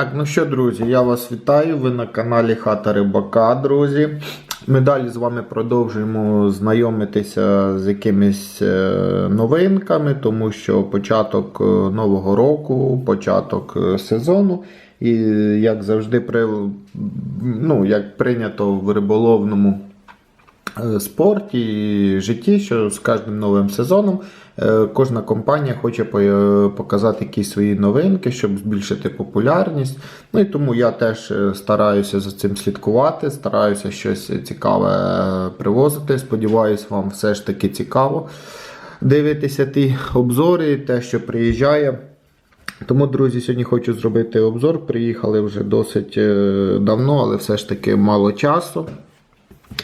Так, ну що, друзі, я вас вітаю. Ви на каналі Хата Рибака, друзі. Ми далі з вами продовжуємо знайомитися з якимись е, новинками, тому що початок е, нового року, початок е, сезону. І як завжди, при, ну, як прийнято в риболовному спорті і житті, що з кожним новим сезоном е, кожна компанія хоче е, показати якісь свої новинки, щоб збільшити популярність. Ну і тому я теж е, стараюся за цим слідкувати, стараюся щось цікаве е, привозити. Сподіваюсь, вам все ж таки цікаво дивитися ті обзори, те, що приїжджає. Тому, друзі, сьогодні хочу зробити обзор. Приїхали вже досить е, давно, але все ж таки мало часу.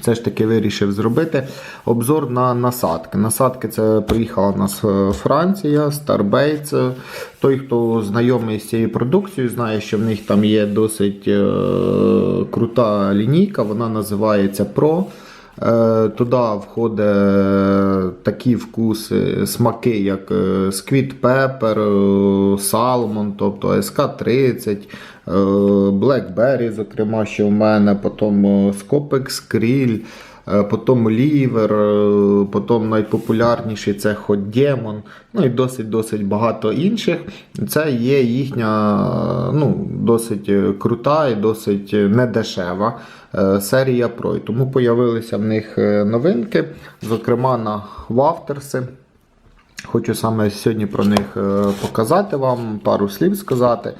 Все ж таки вирішив зробити обзор на насадки. Насадки це приїхала нас е, Франція, Starbase. Той, хто знайомий з цією продукцією, знає, що в них там є досить е, крута лінійка, вона називається Pro. Е, Туди входить такі вкуси, смаки, як Сквіт, Squid Pepper, е, Salmon, тобто SK30, е, Blackberry, зокрема, що в мене, потім е, Scopex Krill, е, потім Liver, е, потім найпопулярніший це Demon, ну і досить-досить багато інших. Це є їхня ну, досить е, крута і досить е, недешева е, серія. І Тому появилися в них е, новинки, зокрема на Вафтерси. Хочу саме сьогодні про них е, показати вам, пару слів сказати,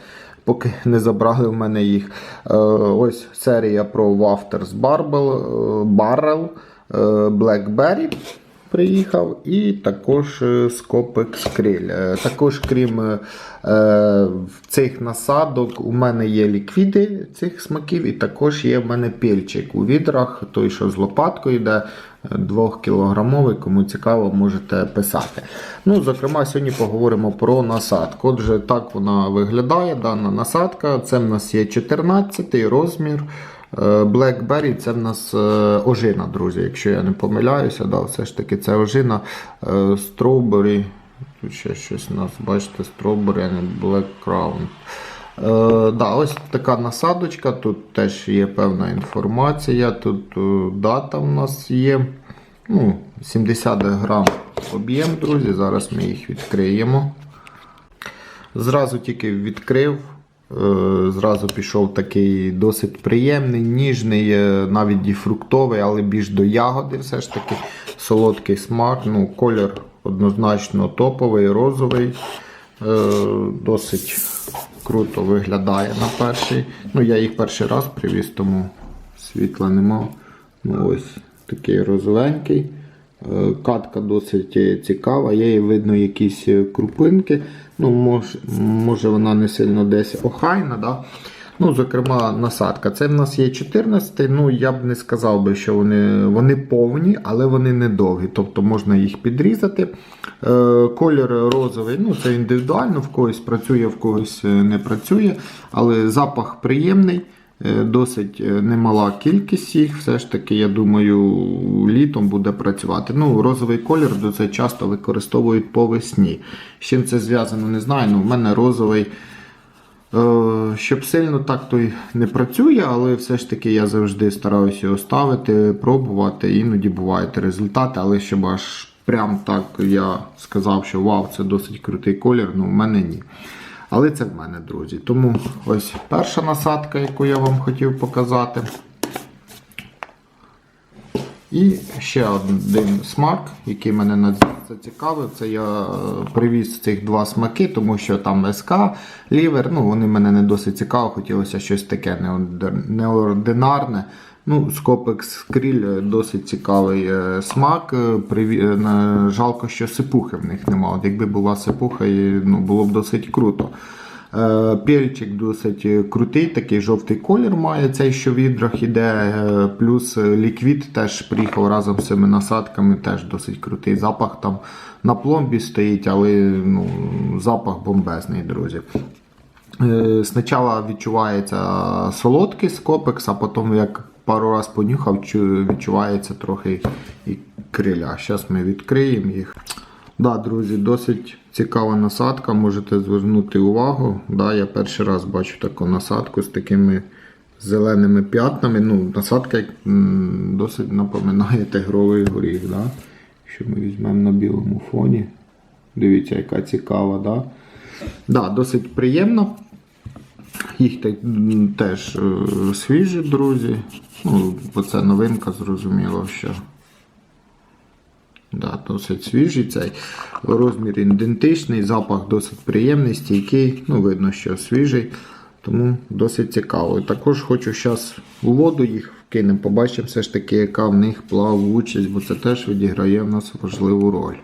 поки не забрали в мене їх. Е, Ось серія про Wafters е, Barrel, е, Blackberry приїхав, і також Krill. Е, Також, крім е, цих насадок, у мене є ліквіди цих смаків, і також є в мене пільчик у відрах, той, що з лопаткою йде. 2 кілограмовий, кому цікаво, можете писати. Ну, Зокрема, сьогодні поговоримо про насадку. Отже, так вона виглядає, дана насадка. Це в нас є 14-й розмір. Е, Blackberry це в нас е, ожина, друзі. Якщо я не помиляюся, да, все ж таки це ожина Е, Strawberry. Тут ще щось у нас, бачите, Strawberry, не Black Crown. Е, да, ось така насадочка, тут теж є певна інформація, тут е, дата в нас є. Ну, 70 грам об'єм, друзі. Зараз ми їх відкриємо. Зразу тільки відкрив. е, Зразу пішов такий досить приємний, ніжний, навіть і фруктовий, але більш до ягоди все ж таки. Солодкий смак. Ну, Колір однозначно топовий, розовий. Досить круто виглядає на перший. Ну, я їх перший раз привіз, тому світла нема. Ну, ось такий розовенький. Е, Катка досить е, цікава, є і видно якісь е, крупинки. Ну, Може, може вона не сильно десь охайна. Да? Ну, Зокрема, насадка. Це в нас є 14 Ну, я б не сказав би, що вони вони повні, але вони не довгі. Тобто можна їх підрізати. Е, Колір розовий, ну це індивідуально, в когось працює, в когось е, не працює. Але запах приємний. Е, Досить е, немала кількість їх, все ж таки, я думаю, літом буде працювати. Ну, Розовий колір досить часто використовують по весні. З чим це зв'язано, не знаю. Ну, в мене розовий, щоб сильно так то й не працює, але все ж таки я завжди стараюся його ставити, пробувати. Іноді бувають результати, але щоб аж прям так я сказав, що вау, це досить крутий колір, ну в мене ні. Але це в мене, друзі. Тому ось перша насадка, яку я вам хотів показати. І ще один смак, який мене зацікавив. Це я е, привіз цих два смаки, тому що там СК, лівер, ну вони мене не досить цікаво, хотілося щось таке неординарне. Ну, Скопекс Кріль досить цікавий е, смак. Е, е, Жалко, що сипухи в них немає. Якби була сипуха, ну, було б досить круто. Е, Пельчик досить крутий, такий жовтий колір має цей, що відрах іде. е, Плюс ліквід теж приїхав разом з цими насадками, теж досить крутий запах там на пломбі стоїть, але ну, запах бомбезний, друзі. Е, Спочатку відчувається солодкий скопекс, а потім як пару раз понюхав, відчувається трохи і криля. Зараз ми відкриємо їх. Да, друзі, досить цікава насадка, можете звернути увагу. Да, я перший раз бачу таку насадку з такими зеленими п'ятнами. Ну, насадка досить напоминає тигровий горіх. Да? Що ми візьмемо на білому фоні. Дивіться, яка цікава. Да? Да, досить приємно. Їх теж е, свіжі, друзі. Ну, бо це новинка, зрозуміло, що. Да, досить свіжий цей. Розмір ідентичний, запах досить приємний, стійкий. Ну, видно, що свіжий. Тому досить цікаво. І також хочу зараз у воду їх вкинемо, побачимо все ж таки, яка в них плавучість, бо це теж відіграє в нас важливу роль.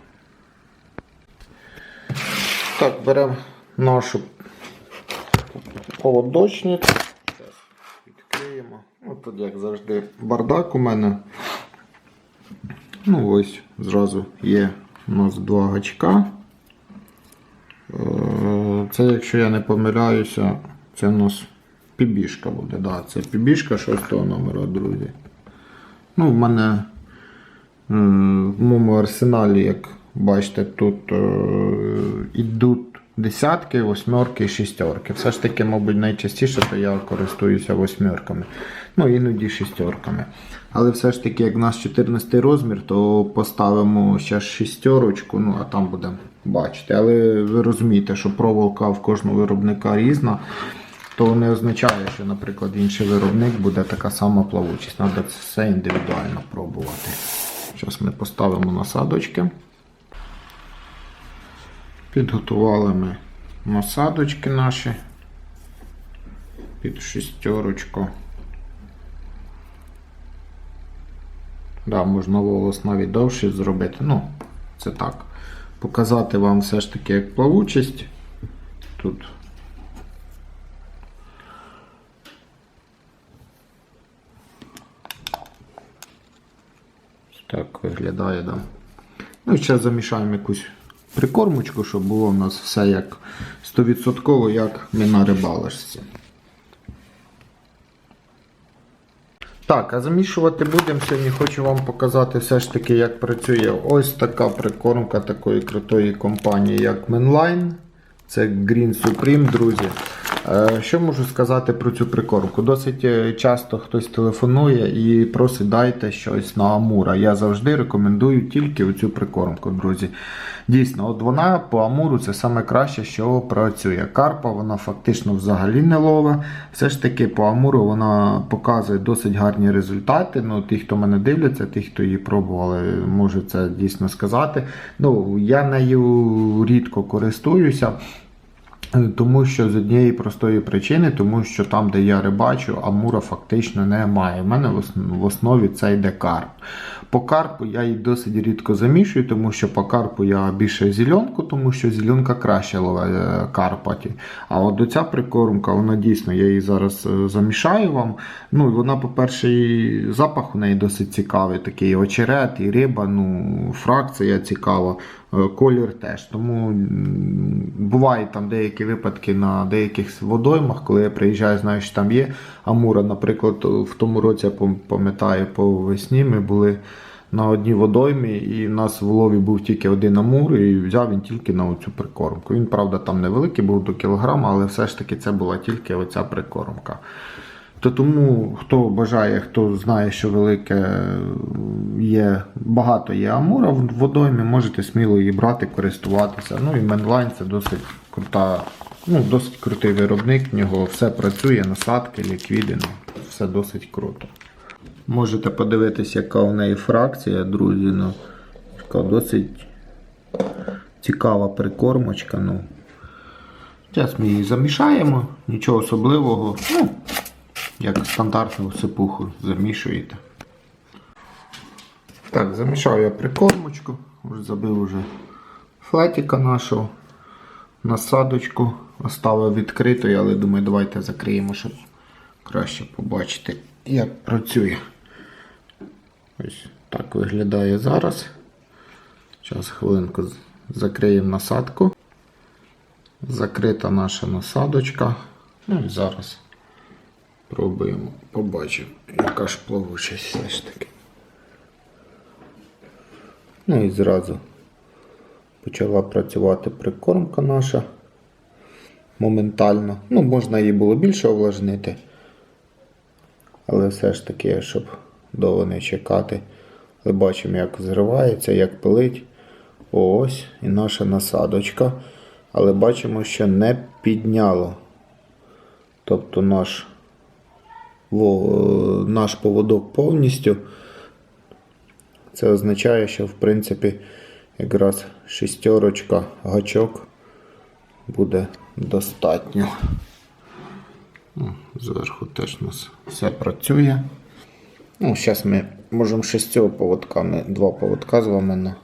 Так, беремо нашу. Зараз відкриємо. Ну, тут, як завжди, бардак у мене. Ну, ось зразу є у нас два гачка. Е, Це, якщо я не помиляюся, це у нас пібішка буде. Да, це пібішка шостого номера, друзі. Ну, в мене е, в моєму арсеналі, як бачите, тут е, ідуть десятки, восьмерки і шістерки. Все ж таки, мабуть, найчастіше то я користуюся восьмерками. Ну, іноді шістерками. Але все ж таки, як в нас 14 розмір, то поставимо ще шістерочку, ну а там будемо бачити. Але ви розумієте, що проволока в кожного виробника різна. То не означає, що, наприклад, інший виробник буде така сама плавучість. Треба це все індивідуально пробувати. Зараз ми поставимо насадочки. Підготували ми насадочки наші під шістерочку. Да, можна волос навіть довше зробити. Ну, це так. Показати вам все ж таки як плавучість. Тут Так виглядає, да. Ну і ще замішаємо якусь прикормочку, щоб було в нас все як 100% як ми на рибалочці. Так, а замішувати будемо сьогодні. Хочу вам показати все ж таки, як працює ось така прикормка такої крутої компанії, як Menline. Це Green Supreme, друзі. Е, Що можу сказати про цю прикормку? Досить е, часто хтось телефонує і просить дайте щось на Амура. Я завжди рекомендую тільки цю прикормку, друзі. Дійсно, от вона по Амуру це саме краще, що працює. Карпа вона фактично взагалі не лове. Все ж таки по Амуру вона показує досить гарні результати. Ну, Ті, хто мене дивляться, ті, хто її пробували, можу це дійсно сказати. Ну, Я нею рідко користуюся. Тому що з однієї простої причини, тому що там, де я рибачу, амура фактично немає. У мене в основі це йде карп. По карпу я її досить рідко замішую, тому що по карпу я більше зеленку, тому що зеленка краще е, карпаті. А от до ця прикормка, вона дійсно, я її зараз е, замішаю вам. Ну, вона, по-перше, і запах у неї досить цікавий, такий очерет і риба, ну, фракція цікава. Е, Колір теж. Тому бувають там деякі випадки на деяких водоймах, коли я приїжджаю, знаю, що там є Амура. Наприклад, в тому році я пам'ятаю, по весні ми були на одній водоймі, і в нас в лові був тільки один Амур, і взяв він тільки на оцю прикормку. Він, правда, там невеликий, був до кілограма, але все ж таки це була тільки оця прикормка. То тому, хто бажає, хто знає, що велике є, багато є амура в водоймі, можете сміло її брати, користуватися. Ну і Менлайн це досить крута, ну, досить крутий виробник, в нього все працює, насадки, ліквіди, ну, все досить круто. Можете подивитися, яка у неї фракція, друзі. Ну, така досить цікава прикормочка. Ну. Зараз ми її замішаємо, нічого особливого. Ну, як стандартну сипуху замішуєте. Так, замішав я прикормочку, вже забив уже флетіка нашого, насадочку оставив відкритою, але думаю, давайте закриємо, щоб краще побачити, як працює. Ось так виглядає зараз. Зараз хвилинку закриємо насадку. Закрита наша насадочка. Ну і зараз Пробуємо, побачимо, яка ж плавучість все ж таки. Ну і зразу почала працювати прикормка наша моментально. Ну, можна її було більше овлажнити. Але все ж таки, щоб довго не чекати. Але бачимо, як зривається, як пилить. Ось і наша насадочка. Але бачимо, що не підняло. Тобто наш, наш поводок повністю. Це означає, що в принципі якраз шістерочка гачок буде достатньо. Зверху теж у нас все працює. Ну, зараз ми можемо шістьма поводками, два поводка з вами на-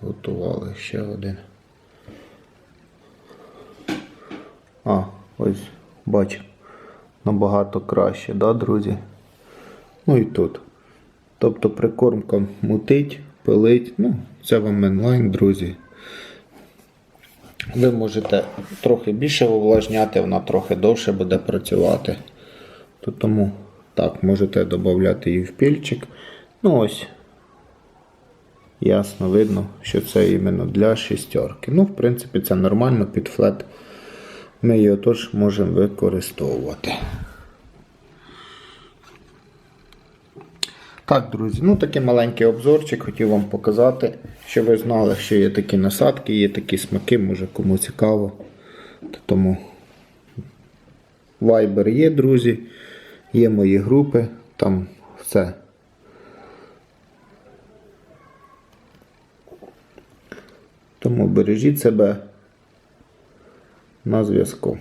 готували ще один. А, ось бачу. Набагато краще, да, друзі? Ну і тут. Тобто прикормка мутить, пилить. Ну, це вам онлайн, друзі. Ви можете трохи більше увлажняти, вона трохи довше буде працювати. То тому так, можете додати її в пільчик. Ну ось. Ясно видно, що це іменно для шістерки. Ну, в принципі, це нормально під флет. Ми його теж можемо використовувати. Так, друзі, ну такий маленький обзорчик хотів вам показати, щоб ви знали, що є такі насадки, є такі смаки, може кому цікаво. Тому Viber є, друзі, є мої групи, там все. Тому бережіть себе на зв'язку.